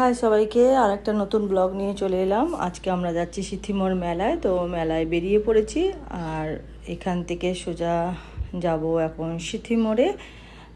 High সবাইকে আর একটা নতুন ব্লগ নিয়ে চলে এলাম। আজকে আমরা যাচ্ছি সিথিমোর মেলায়, তো মেলায় বেরিয়ে পড়েছি। আর এখান থেকে সোজা যাব এখন সিথিমোড়ে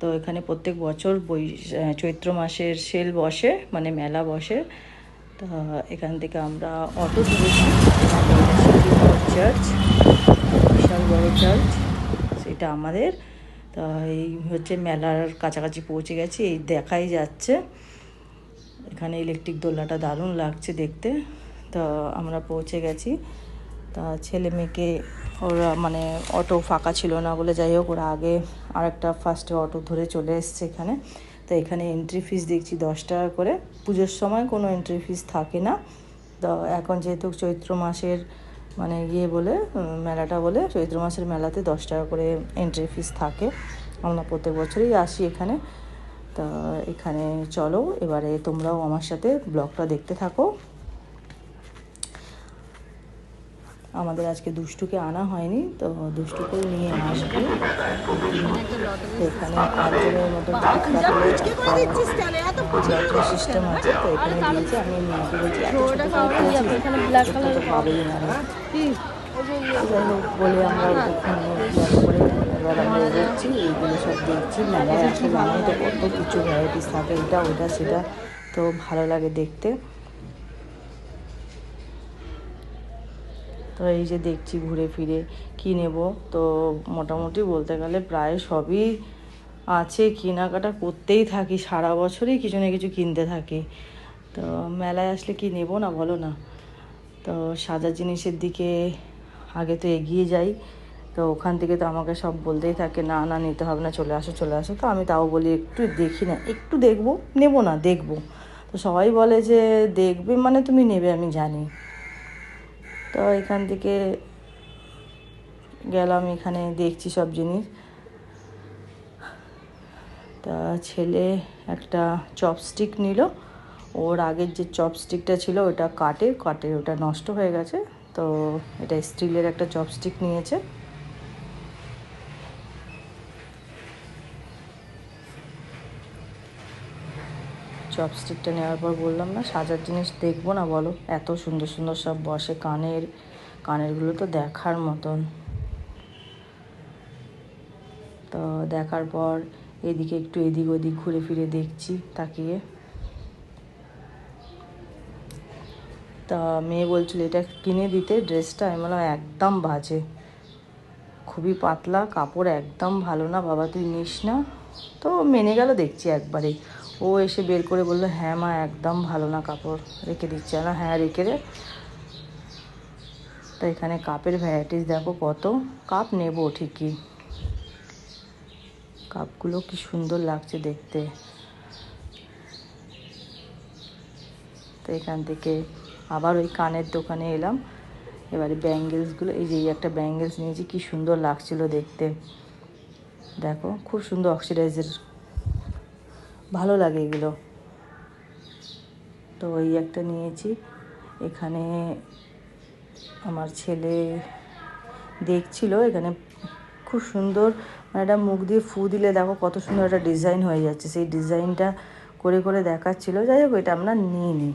তো এখানে প্রত্যেক বছর বই চৈত্র মাসের সেল বসে মানে মেলা বসে। তো এখান থেকে আমরা অটো ধরেছি সিথিমোর চার্চ বিশাল বড় চার্চ সেটা আমাদের। তো এই হচ্ছে মেলার কাছাকাছি পৌঁছে গেছি, এই দেখাই যাচ্ছে। এখানে ইলেকট্রিক দোলনাটা দারুণ লাগছে দেখতে। তো আমরা পৌঁছে গেছি। তা ছেলে মেয়েকে ওরা মানে অটো ফাঁকা ছিল না বলে যাই হোক, ওরা আগে আর একটা ফার্স্টে অটো ধরে চলে এসছে এখানে। তো এখানে এন্ট্রি ফিস দেখছি দশ টাকা করে। পুজোর সময় কোনো এন্ট্রি ফিস থাকে না। তো এখন যেহেতু চৈত্র মাসের মানে ইয়ে বলে মেলাটা বলে, চৈত্র মাসের মেলাতে দশ টাকা করে এন্ট্রি ফিস থাকে। আমরা প্রত্যেক বছরই আসি এখানে। তা এখানে চলো এবারে তোমরাও আমার সাথে ব্লগটা দেখতে থাকো। আমাদের আজকে দুষ্টুকে আনা হয়নি তো দুষ্টুকে নিয়ে আসবে। এখানে পাঁচজনের মতো সিস্টেম আছে তো এখানে দিয়েছে আমি মেয়েকে বলছি পাবেই না। বলে আমরা করে। এবার আমরা এইগুলো সব দেখছি মেলায় আসলে জানাই তো কত কিছু ভ্যারাইটিস থাকে, এটা, ওটা, সেটা তো ভালো লাগে দেখতে। তো এই যে দেখছি ঘুরে ফিরে কী নেব, তো মোটামুটি বলতে গেলে প্রায় সবই আছে, কেনাকাটা করতেই থাকি, সারা বছরই কিছু না কিছু কিনতে থাকি। তো মেলায় আসলে কি নেব না বলো না। তো সাজার জিনিসের দিকে আগে তো এগিয়ে যাই। তো ওখান থেকে তো আমাকে সব বলতেই থাকে, না না, নিতে হবে না, চলে আসো চলে আসো। তো আমি তাও বলি, একটু দেখি না, একটু দেখব, নেব না, দেখব। তো সবাই বলে যে, দেখবে মানে তুমি নেবে, আমি জানি। তো এখান থেকে গেলাম, এখানে দেখছি সব জিনিস। তা ছেলে একটা চপস্টিক নিল। ওর আগের যে চপস্টিকটা ছিল, ওটা কাটে কাটে, ওটা নষ্ট হয়ে গেছে। তো এটা স্টিলের একটা চপস্টিক নিয়েছে। চপস্টিকটা নেওয়ার পর বললাম, না, সাজার জিনিস দেখব না, বলো। এত সুন্দর সুন্দর সব বসে কানের, কানেরগুলো তো দেখার মতন। তো দেখার পর এদিকে একটু এদিক ওদিক ঘুরে ফিরে দেখছি, তাকিয়ে। তা মেয়ে বলছিল, এটা কিনে দিতে? ড্রেসটা? আমি বললাম, একদম বাজে। খুবই পাতলা, কাপড় একদম ভালো না, বাবা তুই নিস না। তো মেনে গেল, দেখছি একবারেই ও এসে বের করে বলল হ্যাঁ মা, একদম ভালো না কাপড়, রেখে দিচ্ছে। না হ্যাঁ রেখে দে। তো এখানে কাপের ভ্যারাইটিস দেখো কত। কাপ নেব ঠিকই। কাপগুলো কি সুন্দর লাগছে দেখতে। তো এখান থেকে আবার ওই কানের দোকানে এলাম। এবারে ব্যাঙ্গেলসগুলো এই যে এই একটা ব্যাঙ্গেলস নিয়েছি, কি সুন্দর লাগছিল দেখতে। দেখো, খুব সুন্দর অক্সিডাইজের ভালো লাগে এগুলো। তো ওই একটা নিয়েছি। এখানে আমার ছেলে দেখছিল, এখানে খুব সুন্দর মানে একটা মুখ দিয়ে ফু দিলে দেখো কত সুন্দর একটা ডিজাইন হয়ে যাচ্ছে। সেই ডিজাইনটা করে করে দেখাচ্ছিল। যাই হোক, এটা আমরা নিয়ে নিই।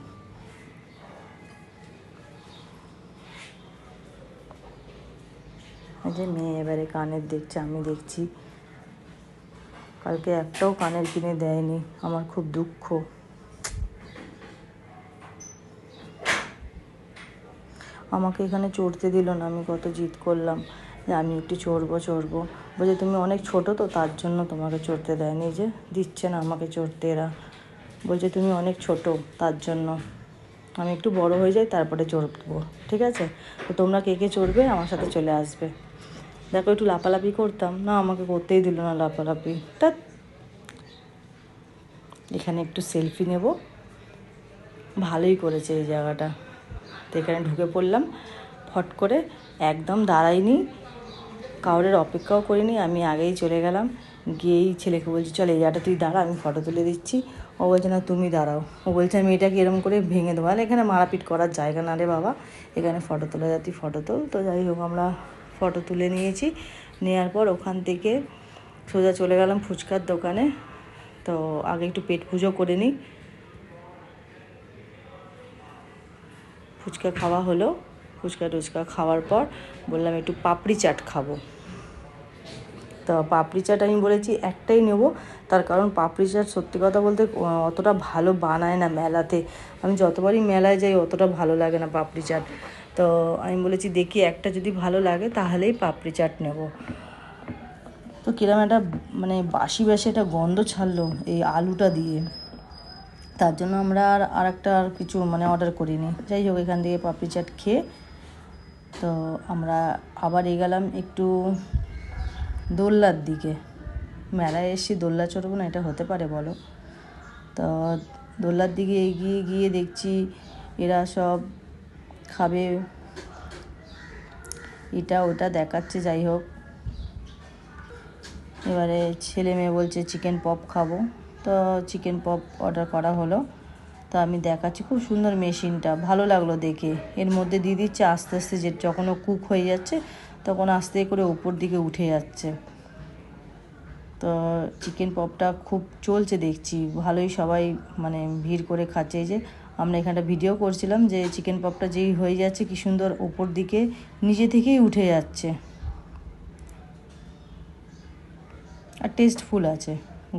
যে মেয়ে এবারে কানের দেখছে, আমি দেখছি। কালকে একটাও কানের কিনে দেয়নি, আমার খুব দুঃখ। আমাকে এখানে চড়তে দিল না, আমি কত জিদ করলাম যে আমি একটু চড়বো চড়বো। বলছে, তুমি অনেক ছোট তো, তার জন্য তোমাকে চড়তে দেয়নি। যে, দিচ্ছে না আমাকে চড়তে এরা বলছে, তুমি অনেক ছোট, তার জন্য। আমি একটু বড় হয়ে যাই, তারপরে চড়বো। ঠিক আছে? তো তোমরা কে কে চড়বে? আমার সাথে চলে আসবে। দেখো একটু লাপালাপি করতাম। না, আমাকে করতেই দিল না লাপালাপি তা, এখানে একটু সেলফি নেব। ভালোই করেছে এই জায়গাটা। তো এখানে ঢুকে পড়লাম। ফট করে একদম দাঁড়াইনি। কাউরের অপেক্ষাও করিনি। আমি আগেই চলে গেলাম। গিয়েই ছেলেকে বলছি, চল এই জায়গাটা তুই দাঁড়া, আমি ফটো তুলে দিচ্ছি। ও বলছে, না, তুমি দাঁড়াও। ও বলছে, আমি এটাকে এরকম করে ভেঙে দেবো। আর, এখানে মারাপিট করার জায়গা না রে বাবা। এখানে ফটো তোলা যাতি ফটো তোল তো যাই হোক, আমরা ফটো তুলে নিয়েছি। নেওয়ার পর ওখান থেকে সোজা চলে গেলাম ফুচকার দোকানে। তো আগে একটু পেট পুজো করে নিই। ফুচকা খাওয়া হলো। ফুচকা টুচকা খাওয়ার পর বললাম একটু পাপড়ি চাট খাব। তো পাপড়ি চাট আমি বলেছি একটাই নেব। তার কারণ পাপড়ি চাট সত্যি কথা বলতে অতটা ভালো বানায় না মেলাতে। আমি যতবারই মেলায় যাই অতটা ভালো লাগে না পাপড়ি চাট। তো আমি বলেছি, দেখি একটা যদি ভালো লাগে, তাহলেই পাপড়ি চাট নেব। তো কিরম একটা মানে বাসি বাসি একটা গন্ধ ছাড়লো এই আলুটা দিয়ে। তার জন্য আমরা আর আর একটা আর কিছু মানে অর্ডার করিনি। যাই হোক, এখান থেকে পাপড়ি চাট খেয়ে তো আমরা আবার এগেলাম একটু দোল্লার দিকে। মেলায় এসে দোল্লা চড়বো না, এটা হতে পারে, বলো। তো দোল্লার দিকে এগিয়ে গিয়ে দেখছি এরা সব খাবে। এটা ওটা দেখাচ্ছে, যাই হোক। এবারে ছেলে মেয়ে বলছে চিকেন পপ খাব। তো চিকেন পপ অর্ডার করা হলো। তো আমি দেখাচ্ছি, খুব সুন্দর মেশিনটা, ভালো লাগল দেখে। এর মধ্যে দিয়ে দিচ্ছে আস্তে আস্তে যে যখন কুক হয়ে যাচ্ছে, তখন আস্তে করে উপর দিকে উঠে যাচ্ছে। তো চিকেন পপটা খুব চলছে দেখছি, ভালোই সবাই মানে ভিড় করে খাচ্ছে যে। আমরা এখানটা ভিডিও করছিলাম যে চিকেন পপটা যেই হয়ে যাচ্ছে, কি সুন্দর ওপর দিকে, নিজে থেকেই উঠে যাচ্ছে। আর টেস্টফুল আছে।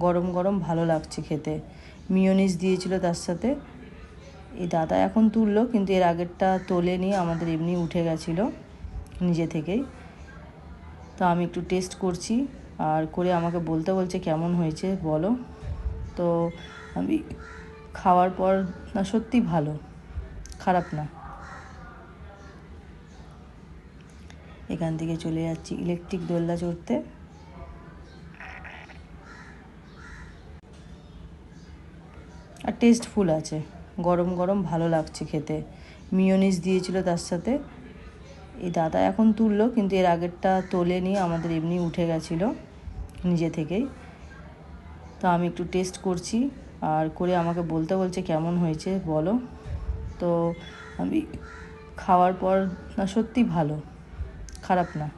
গরম গরম ভালো লাগছে খেতে। মিওনিস দিয়েছিল তার সাথে। এই দাদা এখন তুললো, কিন্তু এর আগেরটা তোলেনি আমাদের এমনি উঠে গেছিল, নিজে থেকেই। তো আমি একটু টেস্ট করছি, আর করে আমাকে বলতে বলছে কেমন হয়েছে, বলো। তো আমি খাওয়ার পর না সত্যি ভালো। খারাপ না। এখান থেকে চলে যাচ্ছি ইলেকট্রিক দোলনা চড়তে। আর টেস্টফুল আছে। গরম গরম ভালো লাগছে খেতে। মিওনিস দিয়েছিল তার সাথে। এই দাদা এখন তুললো, কিন্তু এর আগেরটা তোলে তোলেনি, আমাদের এমনি উঠে গেছিল নিজে থেকেই। তো আমি একটু টেস্ট করছি। আর করে আমাকে বলতে বলছে, কেমন হয়েছে বলো? তো আমি খাওয়ার পর না, সত্যি ভালো, খারাপ না।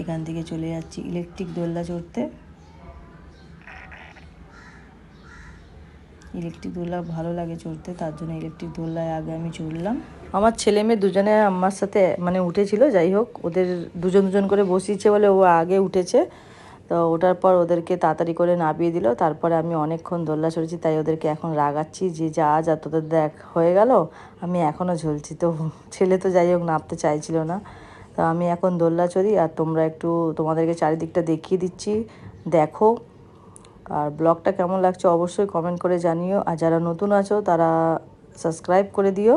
এখান থেকে চলে যাচ্ছি ইলেকট্রিক দোলনা চড়তে। ইলেকট্রিক দোলনা ভালো লাগে চড়তে, তার জন্য ইলেকট্রিক দোলনায় আগে আমি চড়লাম। আমার ছেলে মেয়ে দুজনে আমার সাথে মানে উঠেছিল, যাই হোক, ওদের দুজন দুজন করে বসিয়েছে বলে ও আগে উঠেছে। তো ওটার পর ওদেরকে তাড়াতাড়ি করে নামিয়ে দিল। তারপরে আমি অনেকক্ষণ দোলনা চড়েছি তাই ওদেরকে এখন রাগাচ্ছি যে যা যা তোদের দেখ হয়ে গেল, আমি এখনও ঝুলছি। তো ছেলে তো যাই হোক, নামতে চাইছিল না। তো আমি এখন দোলনা চড়ি আর তোমরা একটু তোমাদেরকে চারিদিকটা দেখিয়ে দিচ্ছি, দেখো। আর ব্লগটা কেমন লাগছে অবশ্যই কমেন্ট করে জানিও। আর যারা নতুন আছো, তারা সাবস্ক্রাইব করে দিও।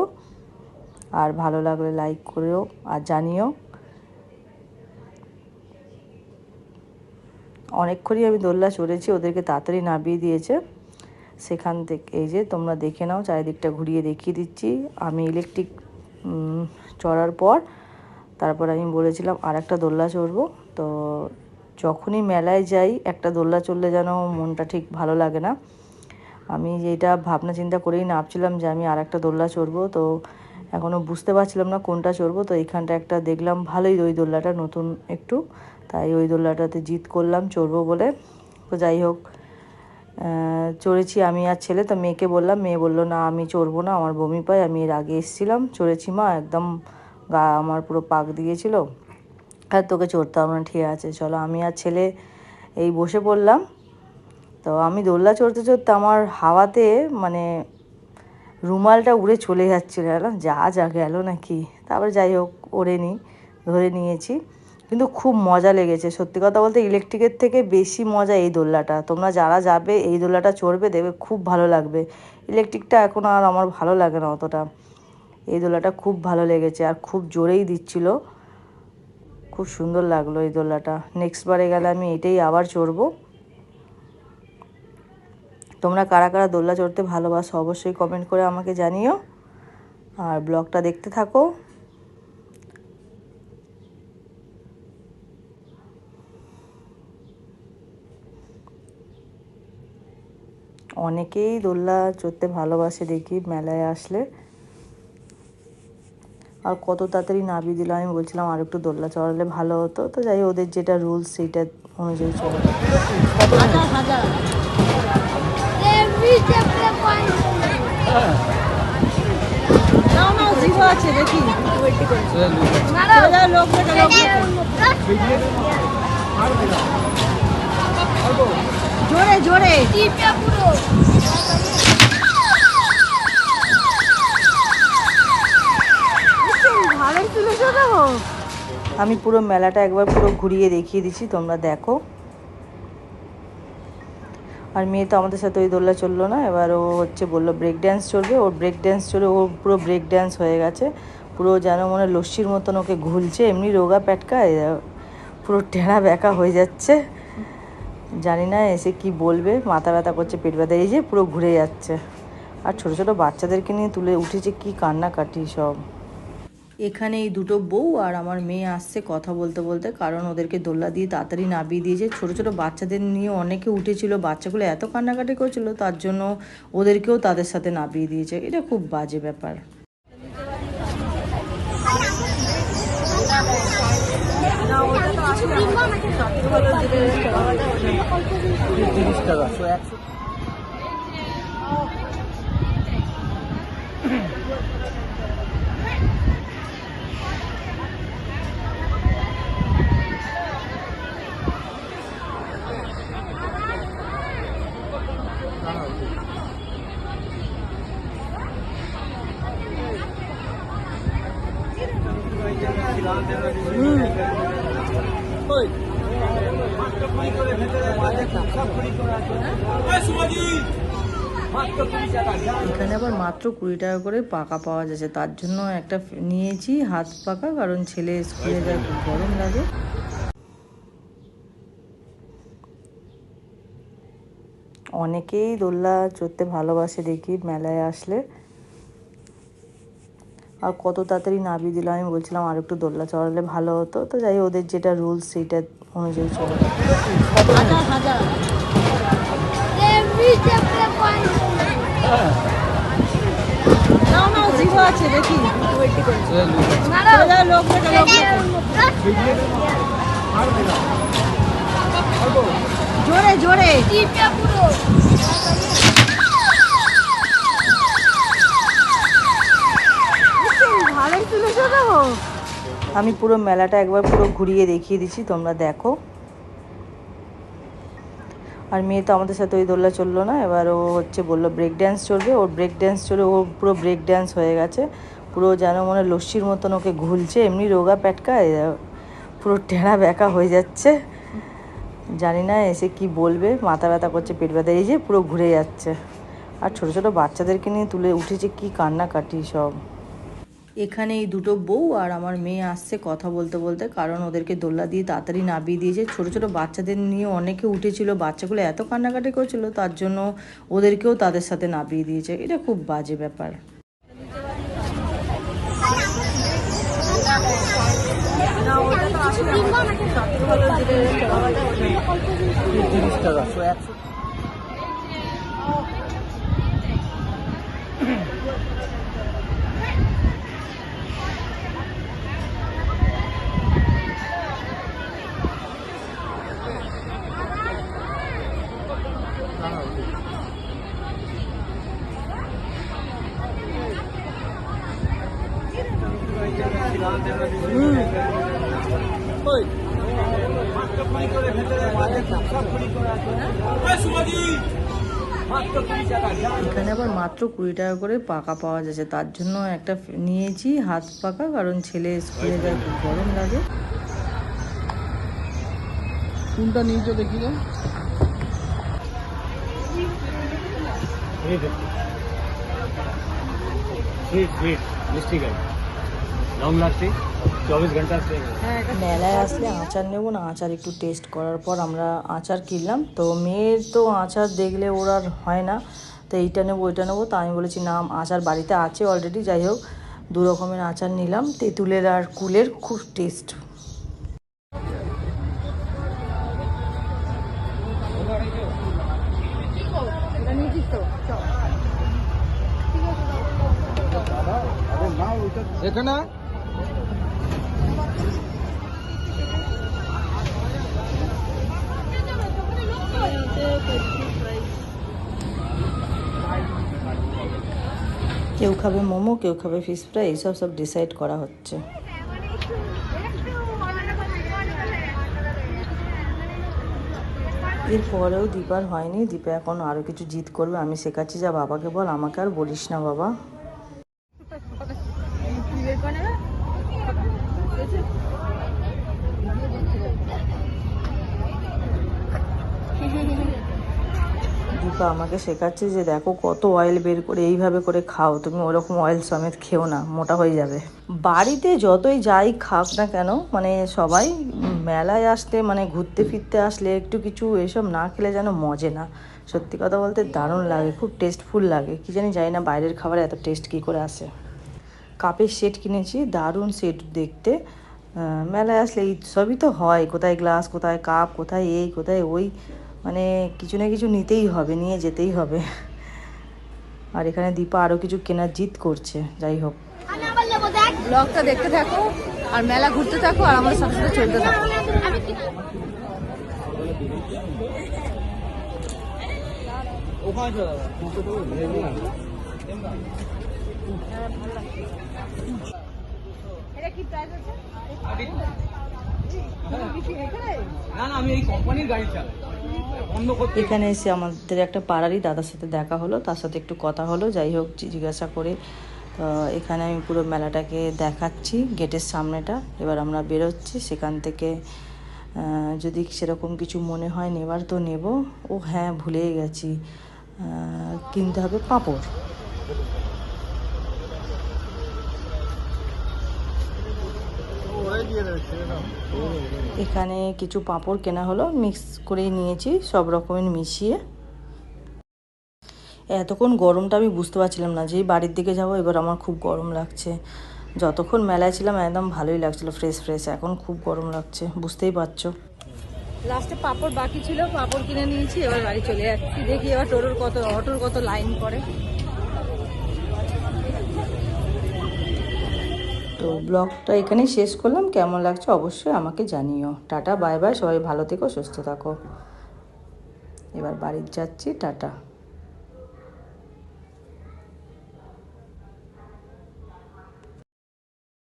আর ভালো লাগলে লাইক করেও আর জানিও। অনেকক্ষণই আমি দোল্লা চড়েছি, ওদেরকে তাড়াতাড়ি নামিয়ে দিয়েছে। সেখান থেকে এই যে তোমরা দেখে নাও, চারিদিকটা ঘুরিয়ে দেখিয়ে দিচ্ছি। আমি ইলেকট্রিক চড়ার পর তারপর আমি বলেছিলাম আর একটা দোল্লা চড়বো। তো যখনই মেলায় যাই, একটা দোল্লা চড়লে যেন মনটা ঠিক ভালো লাগে না। আমি যেটা ভাবনা চিন্তা করেই নামছিলাম যে আমি আর একটা দোল্লা চড়বো। তো এখনও বুঝতে পারছিলাম না কোনটা চড়বো। তো এখানটা একটা দেখলাম, ভালোই ওই দোল্লাটা নতুন একটু। তাই ওই দোল্লাটাতে জিত করলাম, চড়বো বলে। তো যাই হোক চড়েছি আমি আর ছেলে। তো মেয়েকে বললাম, মেয়ে বলল, না, আমি চড়বো না, আমার বমি পাই আমি এর আগে এসেছিলাম, চড়েছি মা, একদম গা আমার পুরো পাক দিয়েছিল। আর তোকে চড়তে হবে না, ঠিক আছে, চলো। আমি আর ছেলে এই বসে পড়লাম। তো আমি দোল্লা চড়তে চড়তে আমার হাওয়াতে মানে রুমালটা উড়ে চলে যাচ্ছিল যা যা গেল নাকি। তারপর যাই হোক, ওড়ে নিই ধরে নিয়েছি। কিন্তু খুব মজা লেগেছে। সত্যি কথা বলতে ইলেকট্রিকের থেকে বেশি মজা এই দোল্লাটা তোমরা যারা যাবে, এই দোল্লাটা চড়বে, দেখবে খুব ভালো লাগবে। ইলেকট্রিকটা এখন আর আমার ভালো লাগে না অতটা। এই দোলাটা খুব ভালো লেগেছে আর খুব জোরেই দিচ্ছিল। খুব সুন্দর লাগল এই দোলাটা নেক্সট বারে গেলে আমি এটাই আবার চড়বো। তোমরা কারা কারা দোল্লা চড়তে ভালোবাসো অবশ্যই কমেন্ট করে আমাকে জানিও। আর ব্লগটা দেখতে থাকো। অনেকেই দোল্লা চড়তে ভালোবাসে দেখি মেলায় আসলে। আর কত তাড়াতাড়ি নামিয়ে দিল আমি বলছিলাম আর একটু দোল্লা চড়ালে ভালো হতো। তো যাই ওদের যেটা রুলস সেইটা অনুযায়ী চলে. আছে দেখি লোক জোরে জোরে। আমি পুরো মেলাটা একবার পুরো ঘুরিয়ে দেখিয়ে দিচ্ছি তোমরা দেখো। আর মেয়ে তো আমাদের সাথে ওই দোল্লা চলল না এবার ও হচ্ছে বলল ব্রেক ড্যান্স চলবে। ওর ব্রেক ড্যান্স চলে ও পুরো ব্রেক ড্যান্স হয়ে গেছে। পুরো যেন মনে লস্যির মতন ওকে ঘুলছে এমনি রোগা প্যাটকা পুরো টেরা ব্যাকা হয়ে যাচ্ছে। জানি না, এসে কি বলবে? মাথা ব্যথা করছে, পেট ব্যথা, এই যে পুরো ঘুরে যাচ্ছে। আর ছোট ছোট বাচ্চাদেরকে নিয়ে তুলে উঠেছে, কি কান্নাকাটি সব। এখানে এই দুটো বউ আর আমার মেয়ে আসছে কথা বলতে বলতে, কারণ ওদেরকে দোল্লা দিয়ে তাড়াতাড়ি নামিয়ে দিয়েছে। ছোট ছোট বাচ্চাদের নিয়ে অনেকে উঠেছিল, বাচ্চাগুলো এত কান্নাকাটি করছিল, তার জন্য ওদেরকেও তাদের সাথে নামিয়ে দিয়েছে। এটা খুব বাজে ব্যাপার। তিরিশ টাকা তো একশো এখানে আবার মাত্র কুড়ি টাকা করে পাকা পাওয়া যাচ্ছে। তার জন্য একটা নিয়েছি হাত পাকা কারণ ছেলে স্কুলে যায় খুব গরম লাগে। অনেকেই দোল্লা চড়তে ভালোবাসে দেখি মেলায় আসলে। আর কত তাড়াতাড়ি নামিয়ে দিল, আমি বলছিলাম আর একটু দোল্লা চড়ালে ভালো হতো। তো যাই ওদের যেটা রুলস সেইটা অনুযায়ী চলে। আছে, দেখি। জোরে জোরে। আমি পুরো মেলাটা একবার পুরো ঘুরিয়ে দেখিয়ে দিচ্ছি, তোমরা দেখো। আর মেয়ে তো আমাদের সাথে ওই দোল্লা চলল না, এবার ও হচ্ছে বলল ব্রেক ড্যান্স চলবে, ওর ব্রেক ড্যান্স চলে ও পুরো ব্রেক ড্যান্স হয়ে গেছে। পুরো যেন মনে লস্যির মতন ওকে ঘুলছে, এমনি রোগা প্যাটকা পুরো টেরা ব্যাকা হয়ে যাচ্ছে। জানি না এসে কি বলবে, মাথা ব্যথা করছে, পেট ব্যথা, এই যে পুরো ঘুরে যাচ্ছে। আর ছোট ছোটো বাচ্চাদেরকে নিয়ে তুলে উঠেছে কি কান্নাকাটি সব। এখানে এই দুটো বউ আর আমার মেয়ে আসছে কথা বলতে বলতে কারণ ওদেরকে দোল্লা দিয়ে তাড়াতাড়ি নামিয়ে দিয়েছে। ছোট ছোট বাচ্চাদের নিয়ে অনেকে উঠেছিল বাচ্চাগুলো এত কান্নাকাটি করছিল তার জন্য ওদেরকেও তাদের সাথে নামিয়ে দিয়েছে। এটা খুব বাজে ব্যাপার। টাকা এখানে আবার মাত্র কুড়ি টাকা করে পাকা পাওয়া যাচ্ছে। তার জন্য একটা নিয়েছি হাত পাকা কারণ ছেলে স্কুলে যায় খুব গরম লাগে। কোনটা নিয়েছো দেখি না? ঠিক গাড়ি লং লাস্টিং চব্বিশ ঘণ্টা হ্যাঁ, মেলায় আসলে আচার নেব না আচার একটু টেস্ট করার পর আমরা আচার কিনলাম। তো মেয়ের তো আচার দেখলে ওর আর হয় না তো এইটা নেব ওইটা নেব। তো আমি বলেছি না আচার বাড়িতে আছে অলরেডি যাই হোক দু রকমের আচার নিলাম। তেঁতুলের আর কুলের খুব টেস্ট এখানে খাবে মোমো, কেউ খাবে ফিস ফ্রাই এইসব সব ডিসাইড করা হচ্ছে। এরপরেও দীপার হয়নি, দীপা এখন আরও কিছু জিত করবে, আমি শেখাচ্ছি, যা বাবাকে বল, আমাকে আর বলিস না বাবা। দীপা আমাকে শেখাচ্ছে যে দেখো কত অয়েল বের করে এইভাবে করে খাও। তুমি ওরকম অয়েল সমেত খেও না, মোটা হয়ে যাবে। বাড়িতে যতই যাই খাক না কেন মানে সবাই মেলায় আসলে মানে ঘুরতে ফিরতে আসলে একটু কিছু এসব না খেলে যেন মজে না। সত্যি কথা বলতে দারুণ লাগে, খুব টেস্টফুল লাগে। কি জানি জানি না বাইরের খাবারে এত টেস্ট কী করে আসে। কাপের সেট কিনেছি, দারুণ সেট দেখতে। মেলায় আসলে এই সবই তো হয়, কোথায় গ্লাস কোথায় কাপ কোথায় এই, কোথায় ওই। মানে কিছু না কিছু নিতেই হবে নিয়ে যেতেই হবে। আর এখানে দীপা আরও কিছু কেনার জিত করছে যাই হোক। ব্লগটা দেখতে থাকো আর মেলা ঘুরতে থাকো আর আমাদের সাথে সাথে চলতে থাকো। ওখানে চলে যাবে না এখানে এসে আমাদের একটা পাড়ারই দাদার সাথে দেখা হলো, তার সাথে একটু কথা হলো, যাই হোক জিজ্ঞাসা করে, তো এখানে আমি পুরো মেলাটাকে দেখাচ্ছি, গেটের সামনেটা। এবার আমরা বেরোচ্ছি, সেখান থেকে যদি সেরকম কিছু মনে হয় নেবার তো নেব। ও হ্যাঁ ভুলেই গেছি। কিনতে হবে পাঁপড়। এখানে কিছু পাঁপড় কেনা হলো মিক্স করেই নিয়েছি, সব রকমের মিশিয়ে। এতক্ষণ গরমটা আমি বুঝতে পারছিলাম না, যেই বাড়ির দিকে যাব, এবার আমার খুব গরম লাগছে। যতক্ষণ মেলায় ছিলাম, একদম ভালোই লাগছিল ফ্রেশ ফ্রেশ এখন খুব গরম লাগছে, বুঝতেই পারছ। লাস্টে পাপড় বাকি ছিল, পাপড় কিনে নিয়েছি, এবার বাড়ি চলে যাচ্ছি, দেখি এবার টোটোর কত, অটোর কত লাইন পড়ে। তো ব্লগটা এখানেই শেষ করলাম। কেমন লাগছে অবশ্যই আমাকে জানিও। টাটা, বাই বাই, সবাই ভালো থেকো, সুস্থ থাকো। এবার বাড়ির যাচ্ছি, টাটা।